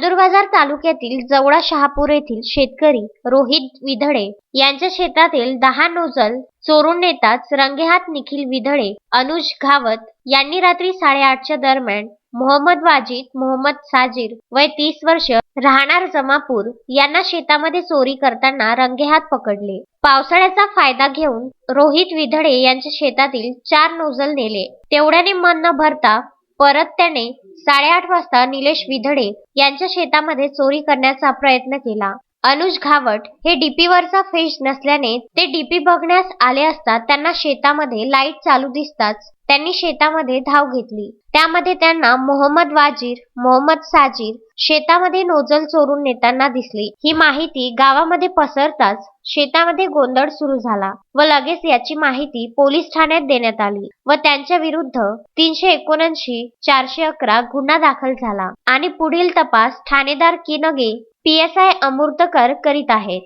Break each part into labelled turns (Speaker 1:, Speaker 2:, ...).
Speaker 1: चांदूरबाजार तालुक्यातील जवळा शहापूर येथील शेतकरी रोहित विधळे यांच्या शेतातील दहा नोजल चोरून नेताच रंगेहात निखिल विधळे अनुज घावत यांनी रात्री साडेआठच्या दरम्यान मोहम्मद वाजिद मोहम्मद साजीर वय तीस वर्ष राहणार जमापूर यांना शेतामध्ये चोरी करताना रंगेहात पकडले. पावसाळ्याचा फायदा घेऊन रोहित विधळे यांच्या शेतातील चार नोजल नेले. तेवढ्याने मन न भरता परत त्याने साडेआठ वाजता निलेश विधडे यांच्या शेतामध्ये चोरी करण्याचा प्रयत्न केला. अनुज घावट हे डीपी वरचा फेज नसल्याने ते डीपी बघण्यास आले असता त्यांना शेतामध्ये लाइट चालू दिसताच त्यांनी शेतामध्ये धाव घेतली. त्यामध्ये त्यांना मोहम्मद वाजीर मोहम्मद साजीर शेतामध्ये नोजल चोरून नेताना दिसली. ही माहिती गावामध्ये पसरताच शेतामध्ये गोंधळ सुरू झाला व लगेच याची माहिती पोलीस ठाण्यात देण्यात आली व त्यांच्या विरुद्ध तीनशे एकोणऐंशी चारशे अकरा गुन्हा दाखल झाला आणि पुढील तपास ठाणेदार Kinge P S I Amritkar करीत आहेत.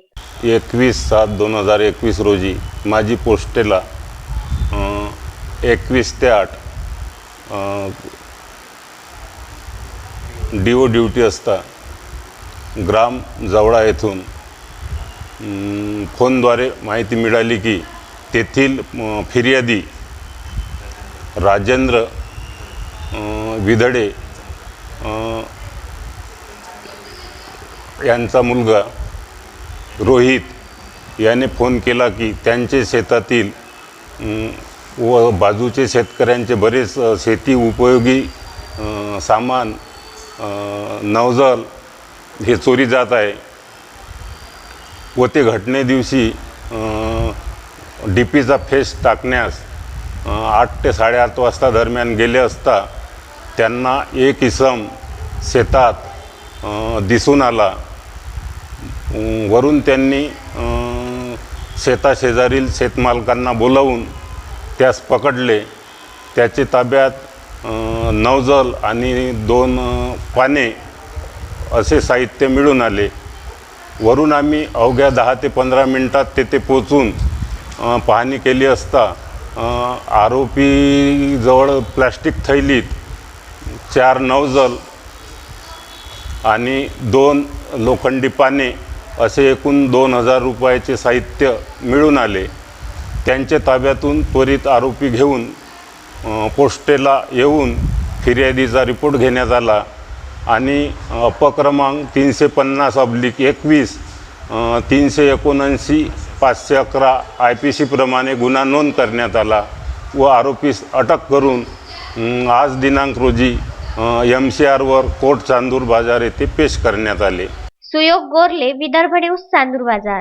Speaker 2: एकवीस सात दोन हजार एकवीस रोजी माझी पोस्टेला एकवीस ते आठ डी ओ ड्युटी असता ग्राम जवळा येथून फोनद्वारे माहिती मिळाली की तेथील फिर्यादी राजेंद्र विधडे यांचा मुलगा रोहित याने फोन केला की त्यांचे शेतातील व बाजूचे शेतकऱ्यांचे बरेच शेती उपयोगी सामान नवजल हे चोरी जात आहे. व ते घटने दिवशी डी पीचा फेस टाकण्यास आठ ते साडेआठ वाजता दरम्यान गेले असता त्यांना एक इसम शेतात दिसून आला. वरून त्यांनी शेताशेजारील शेतमालकांना बोलावून त्यास पकडले. त्याचे ताब्यात नवजल आणि दोन पाने असे साहित्य मिळून आले. वरून आम्ही अवघ्या दहा ते पंधरा मिनटात तेथे पोचून पाहणी केली असता आरोपीजवळ प्लॅस्टिक थैलीत चार नवजल आणि दोन लोखंडी पाने असे एकूण दोन हजार रुपयाचे साहित्य मिळून आले. त्यांच्या ताब्यातून त्वरित आरोपी घेऊन पोस्टेला येऊन फिर्यादीचा रिपोर्ट घेण्यात आला आणि अपक्रमांक तीनशे पन्नास अब्लिक एकवीस तीनशे एकोणऐंशी पाचशे अकरा आय पी सीप्रमाणे गुन्हा नोंद करण्यात आला व आरोपीस अटक करून आज दिनांक रोजी एम सी आरवर कोर्ट चांदूर बाजार येथे पेश करण्यात आले.
Speaker 1: सुयोग गोरले विदर्भ न्यूज चांदूर बाजार.